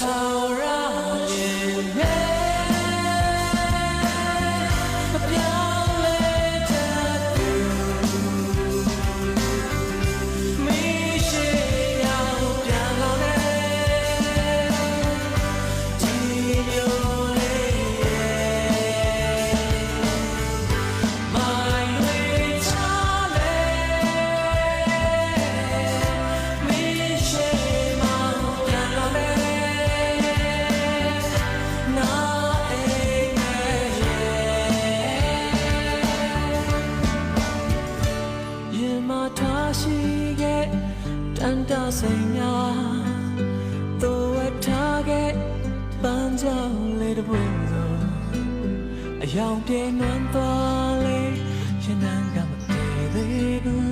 ထော ထားရှိခဲ့တန်တဆိုင်များတို့ဝထားခဲ့ပန်းကြောင်လေးတစ်ပွင့်သောအယောင်ပြင်းနှွမ်းသွားလေရင်နှံကမတည်သေးဘူး